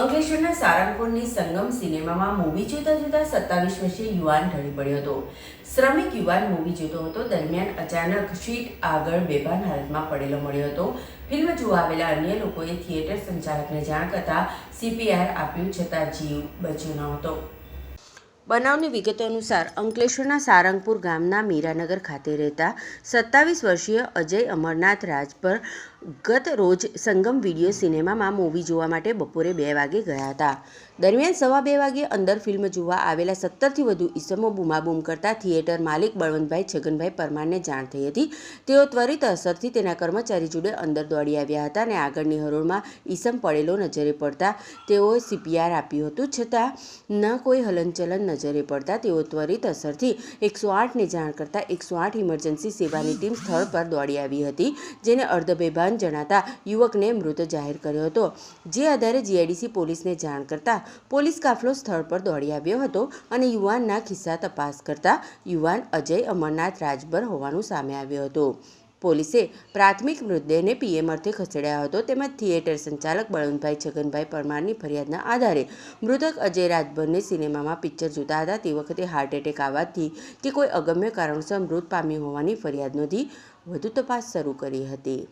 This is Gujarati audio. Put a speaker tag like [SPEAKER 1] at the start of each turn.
[SPEAKER 1] અંકલેશ્વરના સારંગપુરની સંગમ સિનેમામાં મૂવી જોતા જોતા સત્તાવીસ વર્ષીય યુવાન ઢળી પડ્યો હતો. શ્રમિક યુવાન મૂવી જોતો હતો, દરમિયાન અચાનક શીટ આગળ બેભાન હાલતમાં પડેલો મળ્યો હતો. ફિલ્મ જોવા આવેલા અન્ય લોકોએ થિયેટર સંચાલકને જાણ કરતાં સીપીઆર આપ્યું, છતાં જીવ બચ્યો ન હતો. બનાવની વિગતો અનુસાર, અંકલેશ્વરના સારંગપુર ગામના મીરાનગર ખાતે રહેતા સત્તાવીસ વર્ષીય અજય અમરનાથ રાજ પર ગત રોજ સંગમ વીડિયો સિનેમામાં મૂવી જોવા માટે બપોરે બે વાગે ગયા હતા. દરમિયાન સવા બે વાગે અંદર ફિલ્મ જોવા આવેલા સત્તરથી વધુ ઈસમો બૂમાબૂમ કરતા થિયેટર માલિક બળવંતભાઈ છગનભાઈ પરમારને જાણ થઈ હતી. તેઓ ત્વરિત અસરથી તેના કર્મચારી જોડે અંદર દોડી આવ્યા હતા અને આગળની હરોળમાં ઈસમ પડેલો નજરે પડતા તેઓએ સીપીઆર આપ્યું હતું. છતાં ન કોઈ હલનચલન નજરે પડતા તેઓ ત્વરિત અસરથી એકસો આઠને જાણ કરતાં એકસો આઠ ઇમરજન્સી સેવાની ટીમ સ્થળ પર દોડી આવી હતી, જેને અર્ધબેભાન જણાતા યુવકને મૃત જાહેર કર્યો હતો. જે આધારે જીઆઈડીસી પોલીસને જાણ કરતા પોલીસ કાફલો સ્થળ પર દોડી આવ્યો હતો અને યુવાનના ખિસ્સા તપાસ કરતા યુવાન અજય અમરનાથ રાજભર હોવાનું સામે આવ્યું હતું. પોલીસે પ્રાથમિક મૃતદેહને પીએમ અર્થે ખસેડાયો હતો. તેમજ થિયેટર સંચાલક બળવંતભાઈ છગનભાઈ પરમારની ફરિયાદના આધારે મૃતક અજય રાજભરને સિનેમામાં પિક્ચર જોતા હતા. તે વખતે હાર્ટ એટેક આવવાથી કે કોઈ અગમ્ય કારણોસર મૃત પામ્યું હોવાની ફરિયાદ નોંધી વધુ તપાસ શરૂ કરી હતી.